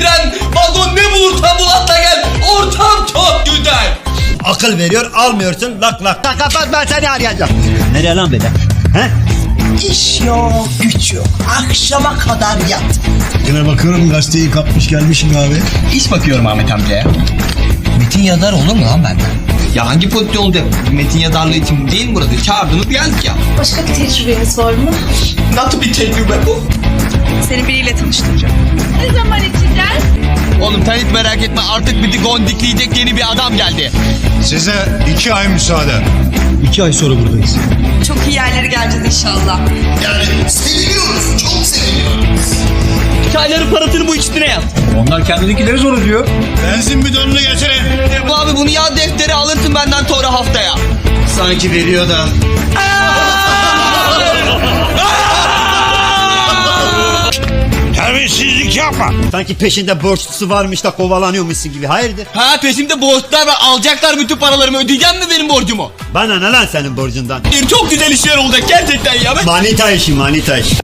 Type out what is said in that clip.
tren, vagon ne bulursan bul atla gel. Ortam çok güzel. Akıl veriyor almıyorsun lak lak. Tak kapat ben seni arayacağım. Nereye lan böyle? He? İş yok, güç yok. Akşama kadar yat. Yine bakıyorum gazeteyi kapmış gelmişim abi. İş bakıyorum Ahmet amcaya. Metin yazar olur mu lan benden? Ya hangi pozisyon olacak? Metin yazarlığı için değil mi burada? Çağırdınız geldik ya. Başka bir tecrübeniz var mı? Nasıl bir tecrübe bu? Seni biriyle tanıştıracağım. Ne zaman içeceğiz? Oğlum sen hiç merak etme artık bizi gondikleyecek yeni bir adam geldi. Size iki ay müsaade. İki ay sonra buradayız. Çok iyi yerlere geleceğiz inşallah. Yani seviniyoruz, çok seviniyoruz. Çayların parasını bu ikisine yaz. Onlar kendininkileri zor ödüyor. Benzin bidonunu getirin. Bu abi bunu yaz defteri alırsın benden sonra haftaya. Sanki veriyor da. Terbiyesizlik yapma. Sanki peşinde borçlusu varmış da kovalanıyormuşsun gibi. Hayırdır? Ha peşimde borçlar var alacaklar bütün paralarımı ödeyeceğim mi benim borcumu? Bana ne lan senin borcundan? Bir çok güzel işler olacak gerçekten ya. Ben- Manita işi manita işi.